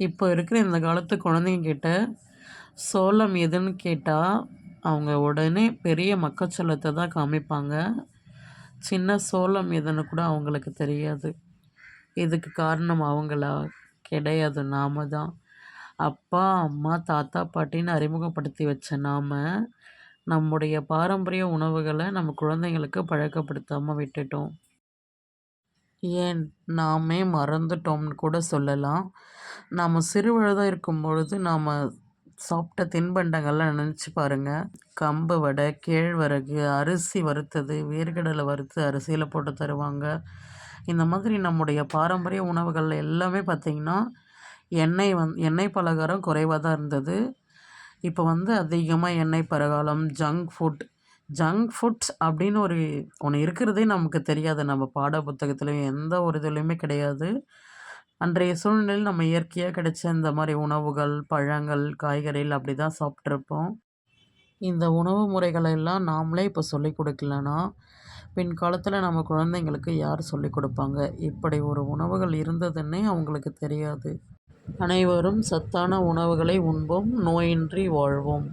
இப்போ இருக்கிற இந்த காலத்து குழந்தைங்க கிட்ட சோளம் எதுன்னு கேட்டால் அவங்க உடனே பெரிய மக்காச்சோளத்தை தான் காமிப்பாங்க. சின்ன சோளம் எதுன்னு கூட அவங்களுக்கு தெரியாது. இதுக்கு காரணம் அவங்களா கிடையாது. நாம தான். அப்பா அம்மா தாத்தா பாட்டின்னு அறிமுகப்படுத்தி வச்ச நாம் நம்முடைய பாரம்பரிய உணவுகளை நம்ம குழந்தைங்களுக்கு பழக்கப்படுத்தாமல் விட்டுட்டோம். ஏன் நாமே மறந்துட்டோம்னு கூட சொல்லலாம். நாம் சிறுவயதாக இருக்கும் பொழுது நாம் சாப்பிட்ட தின்பண்டங்கள்லாம் நினச்சி பாருங்கள் கம்பு வடை கேழ்வரகு அரிசி வறுத்தது வேர்க்கடலை வறுத்து அரிசியில் போட்டு தருவாங்க. இந்த மாதிரி நம்முடைய பாரம்பரிய உணவுகள் எல்லாமே பார்த்திங்கன்னா எண்ணெய் வந் எண்ணெய் பலகாரம் குறைவாக தான் இருந்தது. இப்போ வந்து அதிகமாக எண்ணெய் பலகாரம் ஜங்க் ஃபுட் ஜங்க் ஃபுட்ஸ் அப்படின்னு ஒரு ஒன்று இருக்கிறதே நமக்கு தெரியாது. நம்ம பாட புத்தகத்துலேயும் எந்த ஒரு இதுலேயுமே கிடையாது. அன்றைய சூழ்நிலையில் நம்ம இயற்கையாக கிடைச்ச இந்த மாதிரி உணவுகள் பழங்கள் காய்கறிகள் அப்படி தான் சாப்பிட்ருப்போம் இந்த உணவு முறைகளை எல்லாம் நாமளே இப்போ சொல்லிக் கொடுக்கலன்னா பின்காலத்தில் நம்ம குழந்தைங்களுக்கு யார் சொல்லிக் கொடுப்பாங்க? இப்படி ஒரு உணவுகள் இருந்ததுன்னே அவங்களுக்கு தெரியாது. அனைவரும் சத்தான உணவுகளை உண்போம் நோயின்றி வாழ்வோம்.